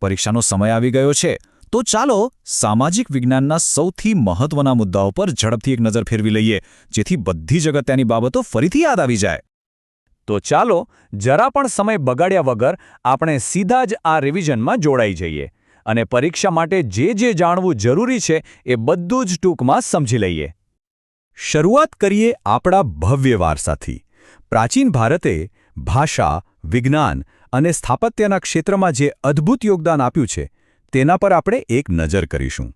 પરીક્ષાનો સમય આવી ગયો છે. તો ચાલો સામાજિક વિજ્ઞાનના સૌથી મહત્વના મુદ્દાઓ પર ઝડપથી એક નજર ફેરવી લઈએ, જેથી બધી જ અગત્યની બાબતો ફરીથી યાદ આવી જાય. તો ચાલો જરા પણ સમય બગાડ્યા વગર આપણે સીધા જ આ રિવિઝનમાં જોડાઈ જઈએ અને પરીક્ષા માટે જે જે જાણવું જરૂરી છે એ બધું જ ટૂંકમાં સમજી લઈએ. શરૂઆત કરીએ આપણા ભવ્ય વારસાથી. પ્રાચીન ભારતે ભાષા, વિજ્ઞાન અને સ્થાપત્યના ક્ષેત્રમાં જે અદ્ભુત યોગદાન આપ્યું છે, તેના પર આપણે એક નજર કરીશું.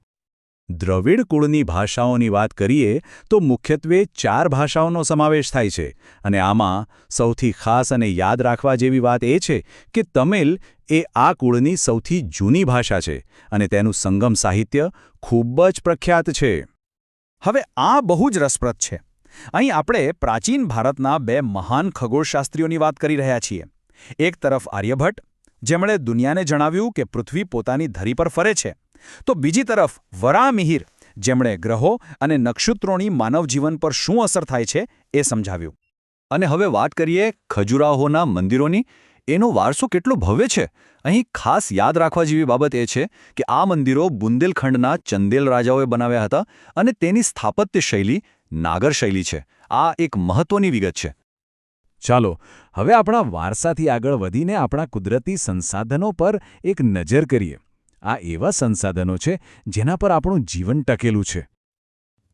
દ્રવિડ કુળની ભાષાઓની વાત કરીએ, તો મુખ્યત્વે ચાર ભાષાઓનો સમાવેશ થાય છે, અને આમાં સૌથી ખાસ અને યાદ રાખવા જેવી વાત એ છે કે તમિલ એ આ કુળની સૌથી જૂની ભાષા છે, અને તેનું સંગમ સાહિત્ય ખૂબ જ પ્રખ્યાત છે. હવે આ બહુ જ રસપ્રદ છે. અહીં આપણે પ્રાચીન ભારતના બે મહાન ખગોળશાસ્ત્રીઓની વાત કરી રહ્યા છીએ. એક તરફ આર્યભટ્ટ, જેમણે દુનિયાને જણાવ્યું કે પૃથ્વી પોતાની ધરી પર ફરે છે, તો બીજી તરફ વરામિહિર જેમણે ગ્રહો અને નક્ષત્રોની માનવજીવન પર શું અસર થાય છે એ સમજાવ્યું. અને હવે વાત કરીએ ખજુરાહોના મંદિરોની. એનો વારસો કેટલો ભવ્ય છે. અહીં ખાસ યાદ રાખવા જેવી બાબત એ છે કે આ મંદિરો બુંદેલખંડના ચંદેલ રાજાઓએ બનાવ્યા હતા અને તેની સ્થાપત્ય શૈલી નાગર શૈલી છે. આ એક મહત્વની વિગત છે. ચાલો હવે આપણા વારસાથી આગળ વધીને આપણા કુદરતી સંસાધનો પર એક નજર કરીએ. આ એવા સંસાધનો છે જેના પર આપણું જીવન ટકેલું છે.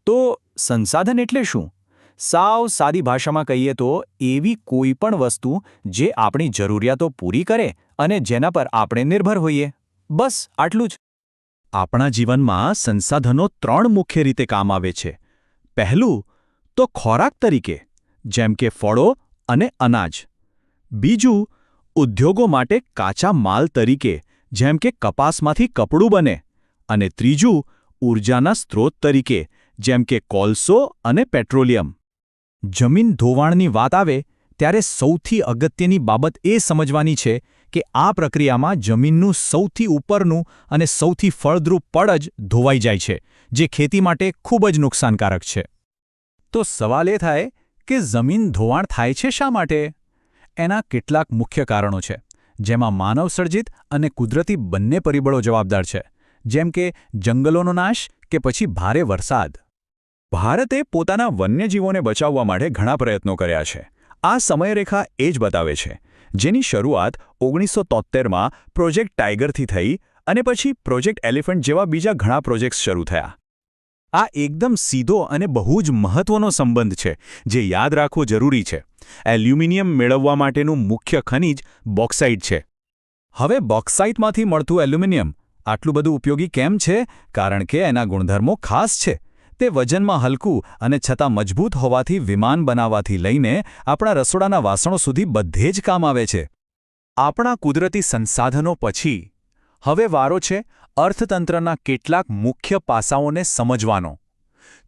તો સંસાધન એટલે શું? સાવ સાદી ભાષામાં કહીએ તો એવી કોઈ પણ વસ્તુ જે આપણી જરૂરિયાતો પૂરી કરે અને જેના પર આપણે નિર્ભર હોઈએ. બસ આટલું જ. આપણા જીવનમાં સંસાધનો ત્રણ મુખ્ય રીતે કામ આવે છે. પહેલું તો ખોરાક તરીકે જેમ કે ફળો અને અનાજ. બીજું, ઉદ્યોગો માટે કાચા માલ તરીકે, જેમ કે કપાસમાંથી કપડું બને. અને ત્રીજું ઊર્જાના સ્ત્રોત તરીકે, જેમ કે કોલસો અને પેટ્રોલિયમ. જમીન ધોવાણની વાત આવે, ત્યારે સૌથી અગત્યની બાબત એ સમજવાની છે કે આ પ્રક્રિયામાં જમીનનું સૌથી ઉપરનું અને સૌથી ફળદ્રુપ પડ જ ધોવાઈ જાય છે, જે ખેતી માટે ખૂબ જ નુકસાનકારક છે. તો સવાલ એ થાય કે જમીન ધોવાણ થાય છે શા માટે? એના કેટલાક મુખ્ય કારણો છે, જેમાં માનવસર્જિત અને કુદરતી બંને પરિબળો જવાબદાર છે, જેમ કે જંગલોનો નાશ કે પછી ભારે વરસાદ. ભારતે પોતાના વન્યજીવોને બચાવવા માટે ઘણા પ્રયત્નો કર્યા છે. આ સમયરેખા એ જ બતાવે છે, જેની શરૂઆત ઓગણીસો તોત્તેરમાં પ્રોજેક્ટ ટાઈગરથી થઈ અને પછી પ્રોજેક્ટ એલિફન્ટ જેવા બીજા ઘણા પ્રોજેક્ટ્સ શરૂ થયા. આ એકદમ સીધો અને બહુ જ મહત્વનો સંબંધ છે, જે યાદ રાખવો જરૂરી છે. એલ્યુમિનિયમ મેળવવા માટેનું મુખ્ય ખનિજ બોક્સાઇટ છે. હવે બોક્સાઇટમાંથી મળતું એલ્યુમિનિયમ, આટલું બધું ઉપયોગી કેમ છે? કારણ કે એના ગુણધર્મો ખાસ છે. તે વજનમાં હલકું અને છતાં મજબૂત હોવાથી વિમાન બનાવવાથી લઈને આપણા રસોડાના વાસણો સુધી બધે જ કામ આવે છે. આપણા કુદરતી સંસાધનો પછી, હવે વારો છે અર્થતંત્રના કેટલાક મુખ્ય પાસાઓને સમજવાનો.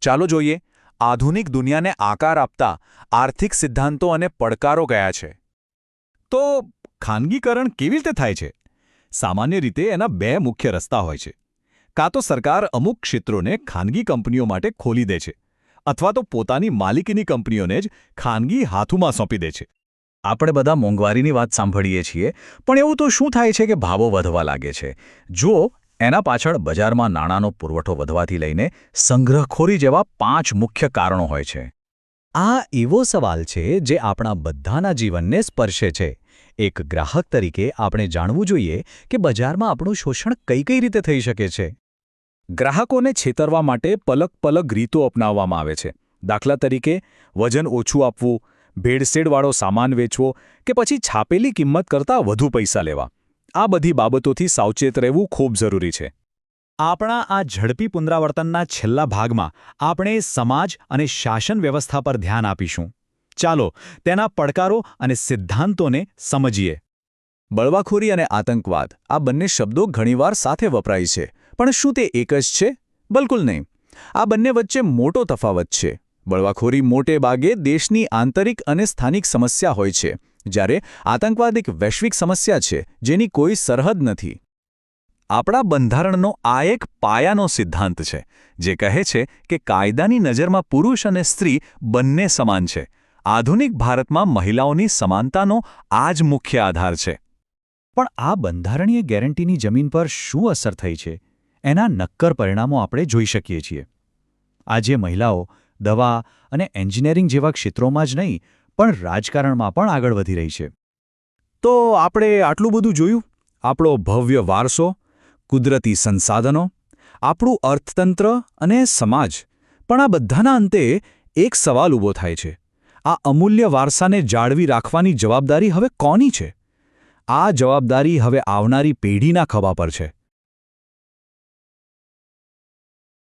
ચાલો જોઈએ, આધુનિક દુનિયાને આકાર આપતા આર્થિક સિદ્ધાંતો અને પડકારો ગયા છે. તો ખાનગીકરણ કેવી રીતે થાય છે? સામાન્ય રીતે એના બે મુખ્ય રસ્તા હોય છે. કાં તો સરકાર અમુક ક્ષેત્રોને ખાનગી કંપનીઓ માટે ખોલી દે છે, અથવા તો પોતાની માલિકીની કંપનીઓને જ ખાનગી હાથુમાં સોંપી દે છે. આપણે બધા મોંઘવારીની વાત સાંભળીએ છીએ, પણ એવું તો શું થાય છે કે ભાવો વધવા લાગે છે? જો એના પાછળ બજારમાં નાણાંનો પુરવઠો વધવાથી લઈને સંગ્રહખોરી જેવા પાંચ મુખ્ય કારણો હોય છે. આ એવો સવાલ છે જે આપણા બધાના જીવનને સ્પર્શે છે. એક ગ્રાહક તરીકે આપણે જાણવું જોઈએ કે બજારમાં આપણું શોષણ કઈ કઈ રીતે થઈ શકે છે. ગ્રાહકોને છેતરવા માટે પલક પલક રીતો અપનાવવામાં આવે છે. દાખલા તરીકે, વજન ઓછું આપવું, ભેળસેળવાળો સામાન વેચવો કે પછી છાપેલી કિંમત કરતાં વધુ પૈસા લેવા. આ બધી બાબતોથી સાવચેત રહેવું ખૂબ જરૂરી છે. આપણા આ ઝડપી પુનરાવર્તનના છેલ્લા ભાગમાં આપણે સમાજ અને શાસન વ્યવસ્થા પર ધ્યાન આપીશું. ચાલો, તેના પડકારો અને સિદ્ધાંતોને સમજીએ. બળવાખોરી અને આતંકવાદ આ બંને શબ્દો ઘણીવાર સાથે વપરાય છે, પણ શું તે એક જ છે? બિલકુલ નહીં. આ બંને વચ્ચે મોટો તફાવત છે. બળવાખોરી મોટે ભાગે દેશની આંતરિક અને સ્થાનિક સમસ્યા હોય છે જ્યારે આતંકવાદ એક વૈશ્વિક સમસ્યા છે, જેની કોઈ સરહદ નથી. આપણા બંધારણનો આ એક પાયાનો સિદ્ધાંત છે, જે કહે છે કે કાયદાની નજરમાં પુરુષ અને સ્ત્રી બંને સમાન છે. આધુનિક ભારતમાં મહિલાઓની સમાનતાનો આ જ મુખ્ય આધાર છે. પણ આ બંધારણીય ગેરંટીની જમીન પર શું અસર થઈ છે? એના નક્કર પરિણામો આપણે જોઈ શકીએ છીએ. આજે મહિલાઓ દવા અને એન્જિનિયરિંગ જેવા ક્ષેત્રોમાં જ નહીં પણ રાજકારણમાં પણ આગળ વધી રહી છે. તો આપણે આટલું બધું જોયું? આપણો ભવ્ય વારસો, કુદરતી સંસાધનો, આપણું અર્થતંત્ર અને સમાજ. પણ આ બધાના અંતે એક સવાલ ઊભો થાય છે. આ અમૂલ્ય વારસાને જાળવી રાખવાની જવાબદારી હવે કોની છે? આ જવાબદારી હવે આવનારી પેઢીના ખભા પર છે.